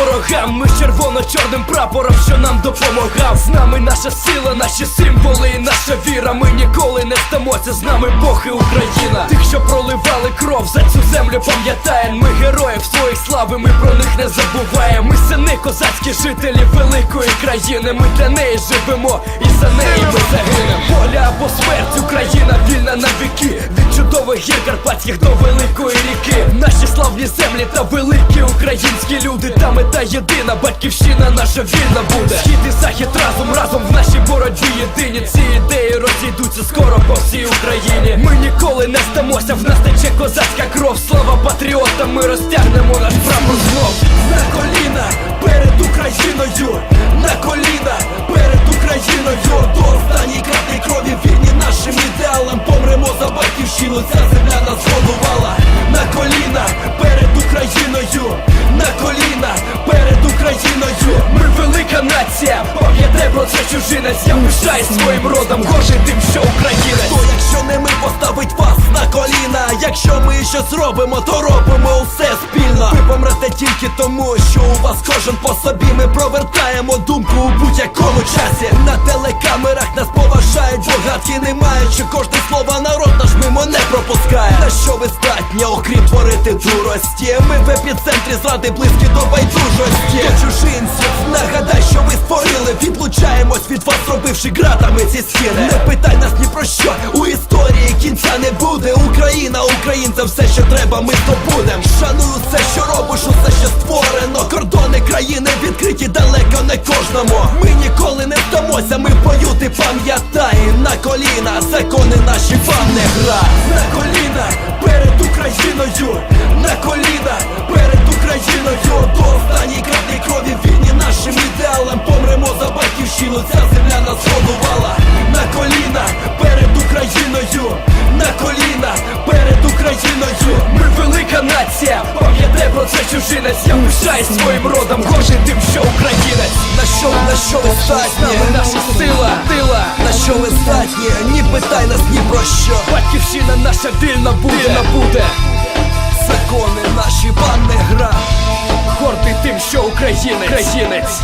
ворогам. Ми червоно-чорним прапором, що нам допомагав. З нами наша сила, наші символи, і наша віра. Ми ніколи не здамося. З нами Бог і Україна. Тих, що проливали кров за цю землю, пам'ятаєм. Ми героїв своїх слави, ми про них не забуваємо. Ми сини козацькі жителі великої країни. Ми для неї живемо, і за неї ми загинемо. Воля або смерть, Україна вільна на віки. Від чудових гір Карпатських до великої ріки. Наші славні землі та великі українські люди. Та мета єдина, батьківщина наша вільна буде. Схід і захід разом, разом в нашій боротьбі єдині. Ці ідеї розійдуться скоро по всій Україні. Ми ніколи не здамося, в нас тече козацька кров. Слава патріотам, ми розтягнемо наш прапор знов. На коліна перед Україною, батьківщину, ця земля нас голувала На коліна перед Україною, на коліна перед Україною. Ми велика нація, чужинець. Я пишаюсь своїм родом, горжий тим, що українець. То якщо не ми поставить вас на коліна, якщо ми щось робимо, то робимо все спільно. Ви помрете тільки тому, що у вас кожен по собі. Ми провертаємо думку у будь-якому часі. На телекамерах нас поважають, богатки не що кожне слово народ наш мимо не пропускає. На що ви здатні, окрім творити дурості? Ми в епіцентрі зради близькі до байдужості. До чужинців нагадай, що ви створили. Відлучаємось від вас, зробивши ґратами ці стіни. Не питай нас ні про що у історії кінця не буде. Україна, українцям все, що треба, ми здобудем. Шаную все, що робиш, усе, що створено. Кордони країни відкриті далеко не кожному. Ми ніколи не здамося, ми бою ти пам'ятай на коліна, закони наші вам не гра. На коліна пам'ятай про це чужинець. Я пишаюсь своїм родом, кожен тим, що українець. На що, на що ви З здатні? наша сила, тила, На що ви здатні? Ні питай нас ні про що. Батьківщина наша вільна буде, вільна буде. Закони наші не гра. Гордий тим, що українець, українець.